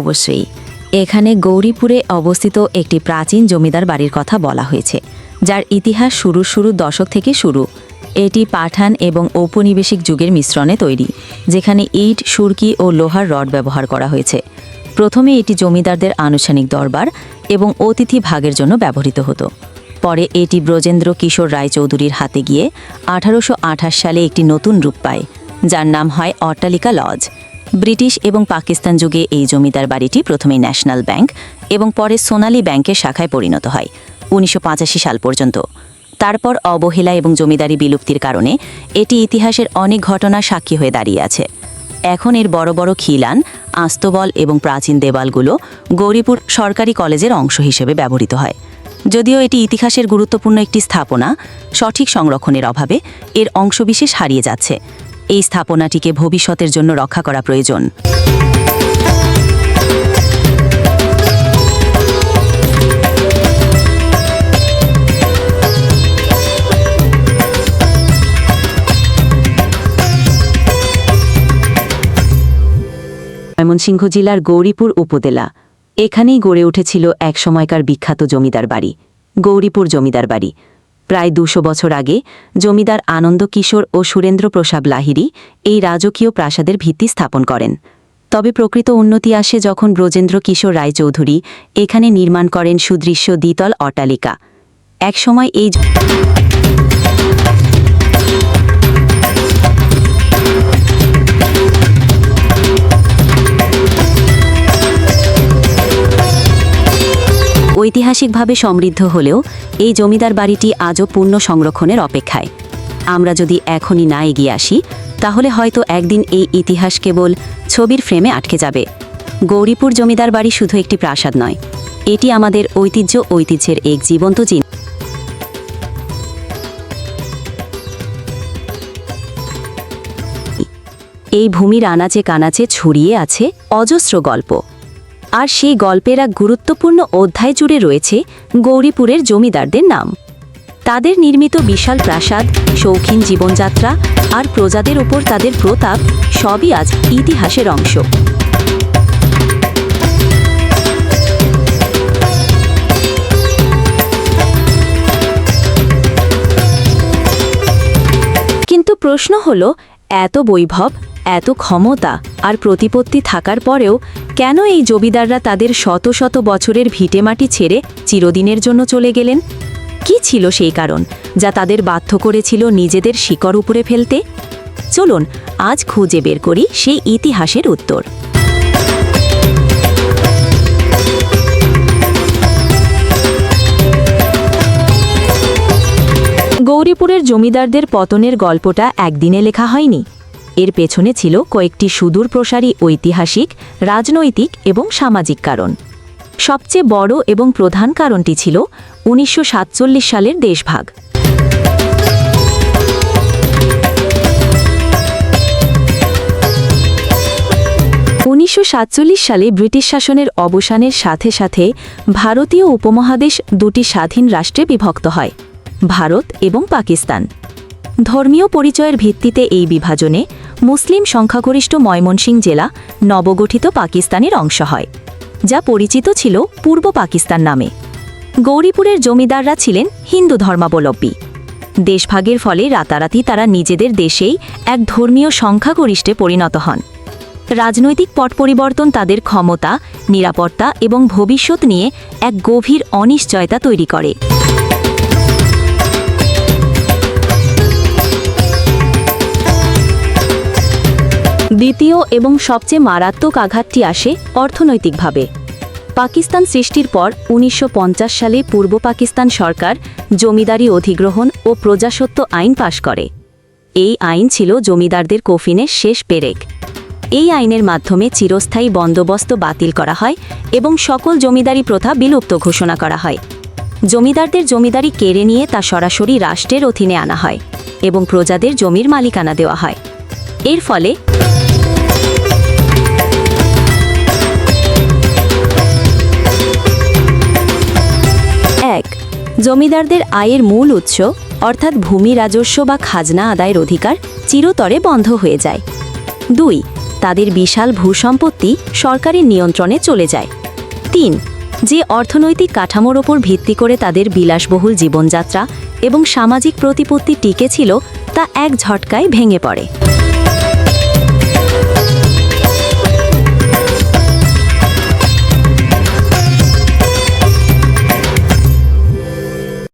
অবশ্যই। এখানে গৌরীপুরে অবস্থিত একটি প্রাচীন জমিদার বাড়ির কথা বলা হয়েছে, যার ইতিহাস শুরু শুরু দশক থেকে শুরু। এটি পাঠান এবং ঔপনিবেশিক যুগের মিশ্রণে তৈরি, যেখানে ইট, সুরকি ও লোহার রড ব্যবহার করা হয়েছে। প্রথমে এটি জমিদারদের আনুষ্ঠানিক দরবার এবং অতিথি ভাগের জন্য ব্যবহৃত হতো। পরে এটি ব্রজেন্দ্র কিশোর রায়চৌধুরীর হাতে গিয়ে আঠারোশো আঠাশ সালে একটি নতুন রূপ পায়, যার নাম হয় অট্টালিকা লজ। ব্রিটিশ এবং পাকিস্তান যুগে এই জমিদার বাড়িটি প্রথমে ন্যাশনাল ব্যাংক এবং পরে সোনালী ব্যাংকের শাখায় পরিণত হয়, উনিশশো পঁচাশি সাল পর্যন্ত। তারপর অবহেলা এবং জমিদারি বিলুপ্তির কারণে এটি ইতিহাসের অনেক ঘটনার সাক্ষী হয়ে দাঁড়িয়ে আছে। এখন এর বড় বড় খিলান, আস্তবল এবং প্রাচীন দেওয়ালগুলো গৌরীপুর সরকারি কলেজের অংশ হিসেবে ব্যবহৃত হয়। যদিও এটি ইতিহাসের গুরুত্বপূর্ণ একটি স্থাপনা, সঠিক সংরক্ষণের অভাবে এর অংশবিশেষ হারিয়ে যাচ্ছে। এই স্থাপনাটিকে ভবিষ্যতের জন্য রক্ষা করা প্রয়োজন। ময়মনসিংহ জেলার গৌরীপুর উপজেলা। এখানেই গড়ে উঠেছিল এক সময়কার বিখ্যাত জমিদার বাড়ি। গৌরীপুর জমিদার বাড়ি। প্রায় দুশো বছর আগে জমিদার আনন্দ কিশোর ও সুরেন্দ্র প্রসাদ লাহিরি এই রাজকীয় প্রাসাদের ভিত্তি স্থাপন করেন। তবে প্রকৃত উন্নতি আসে যখন ব্রজেন্দ্র কিশোর রায়চৌধুরী এখানে নির্মাণ করেন সুদৃশ্য দ্বিতল অট্টালিকা। একসময় এই ঐতিহাসিকভাবে সমৃদ্ধ হলেও এই জমিদার বাড়িটি আজও পূর্ণ সংরক্ষণের অপেক্ষায়। আমরা যদি এখনই না এগিয়ে আসি, তাহলে হয়তো একদিন এই ইতিহাস কেবল ছবির ফ্রেমে আটকে যাবে। গৌরীপুর জমিদার বাড়ি শুধু একটি প্রাসাদ নয়, এটি আমাদের ঐতিহ্য ঐতিহ্যের এক জীবন্ত জিন এই ভূমির আনাচে কানাচে ছড়িয়ে আছে অজস্র গল্প। আর সেই গল্পের এক গুরুত্বপূর্ণ অধ্যায় জুড়ে রয়েছে গৌরীপুরের জমিদারদের নাম। তাদের নির্মিত বিশাল প্রাসাদ, শৌখিন জীবনযাত্রা আর প্রজাদের ওপর তাদের প্রতাপ সবই আজ ইতিহাসের অংশ। কিন্তু প্রশ্ন হল, এত বৈভব, এত ক্ষমতা আর প্রতিপত্তি থাকার পরেও কেন এই জমিদাররা তাদের শত শত বছরের ভিটেমাটি ছেড়ে চিরদিনের জন্য চলে গেলেন? কি ছিল সেই কারণ যা তাদের বাধ্য করেছিল নিজেদের শিকড় উপরে ফেলতে? চলুন, আজ খুঁজে বের করি সেই ইতিহাসের উত্তর। গৌরীপুরের জমিদারদের পতনের গল্পটা একদিনে লেখা হয়নি। এর পেছনে ছিল কয়েকটি সুদূর প্রসারী ঐতিহাসিক, রাজনৈতিক এবং সামাজিক কারণ। সবচেয়ে বড় এবং প্রধান কারণটি ছিল উনিশশো সাতচল্লিশ সালের দেশভাগ। উনিশশো সাতচল্লিশ সালে ব্রিটিশ শাসনের অবসানের সাথে সাথে ভারতীয় উপমহাদেশ দুটি স্বাধীন রাষ্ট্রে বিভক্ত হয়, ভারত এবং পাকিস্তান। ধর্মীয় পরিচয়ের ভিত্তিতে এই বিভাজনে মুসলিম সংখ্যাগরিষ্ঠ ময়মনসিং জেলা নবগঠিত পাকিস্তানের অংশ হয়, যা পরিচিত ছিল পূর্ব পাকিস্তান নামে। গৌরীপুরের জমিদাররা ছিলেন হিন্দু ধর্মাবলম্বী। দেশভাগের ফলে রাতারাতি তারা নিজেদের দেশেই এক ধর্মীয় সংখ্যাগরিষ্ঠে পরিণত হন। রাজনৈতিক পট পরিবর্তন তাদের ক্ষমতা, নিরাপত্তা এবং ভবিষ্যৎ নিয়ে এক গভীর অনিশ্চয়তা তৈরি করে। দ্বিতীয় এবং সবচেয়ে মারাত্মক আঘাতটি আসে অর্থনৈতিকভাবে। পাকিস্তান সৃষ্টির পর উনিশশো পঞ্চাশ সালে পূর্ব পাকিস্তান সরকার জমিদারি অধিগ্রহণ ও প্রজাসত্ব আইন পাশ করে। এই আইন ছিল জমিদারদের কফিনের শেষ পেরেক। এই আইনের মাধ্যমে চিরস্থায়ী বন্দোবস্ত বাতিল করা হয় এবং সকল জমিদারি প্রথা বিলুপ্ত ঘোষণা করা হয়। জমিদারদের জমিদারি কেড়ে নিয়ে তা সরাসরি রাষ্ট্রের অধীনে আনা হয় এবং প্রজাদের জমির মালিকানা দেওয়া হয়। এর ফলে জমিদারদের আয়ের মূল উৎস, অর্থাৎ ভূমি রাজস্ব বা খাজনা আদায়ের অধিকার, চিরতরে বন্ধ হয়ে যায়। দুই, তাদের বিশাল ভূসম্পত্তি সরকারি নিয়ন্ত্রণে চলে যায়। তিন, যে অর্থনৈতিক কাঠামোর ওপর ভিত্তি করে তাদের বিলাসবহুল জীবনযাত্রা এবং সামাজিক প্রতিপত্তি টিকে ছিল, তা এক ঝটকায় ভেঙে পড়ে।